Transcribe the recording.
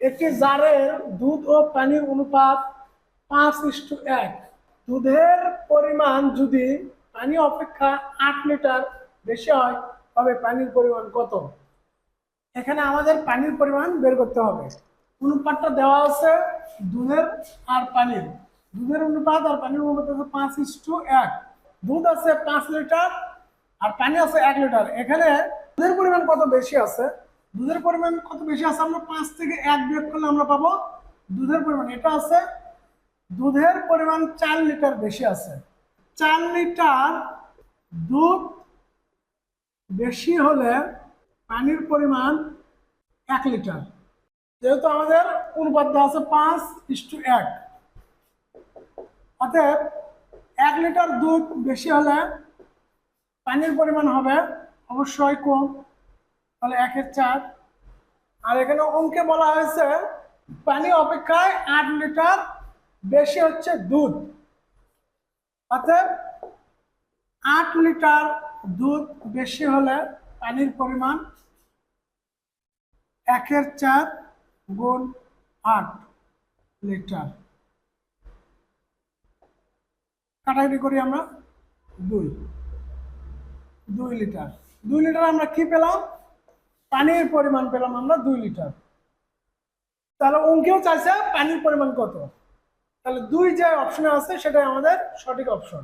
একটি জারের দুধ ও পানির অনুপাত পাঁচ ইস্টু এক। দুধের পরিমাণ যদি পানি অপেক্ষা আট লিটার বেশি হয়, তবে পানির পরিমাণ কত? এখানে আমাদের পানির পরিমাণ বের করতে হবে। অনুপাতটা দেওয়া আছে দুধের আর পানির। দুধের অনুপাত আর পানির অনুপাত আছে পাঁচ ইস্টু এক। দুধ আছে পাঁচ লিটার আর পানি আছে এক লিটার। এখানে দুধের পরিমাণ কত বেশি আছে? দুধের পরিমাণ কত বেশি আছে? আমরা পাঁচ থেকে এক বিয়োগ করলে আমরা পাবো দুধের পরিমাণ। এটা আছে, দুধের পরিমাণ চার লিটার বেশি আছে। চার লিটার দুধ বেশি হলে পানির পরিমাণ এক লিটার। যেহেতু আমাদের অনুপাত আছে পাঁচ ইস্টু এক। অতএব এক লিটার দুধ বেশি হলে পানির পরিমাণ হবে অবশ্যই কম। তাহলে একের চার। আর এখানে অঙ্কে বলা হয়েছে, পানি অপেক্ষায় আট লিটার বেশি হচ্ছে দুধ। অর্থাৎ আট লিটার দুধ বেশি হলে পানির পরিমাণ একের চার গুণ আট লিটার। কাটাকাটি করি আমরা। দুই। দুই লিটার। দুই লিটার আমরা কি পেলাম? পানির পরিমাণ পেলাম আমরা দুই লিটার। তাহলে অঙ্কেও চাইছে পানির পরিমাণ কত? তাহলে দুই যে অপশনে আছে, সেটাই আমাদের সঠিক অপশন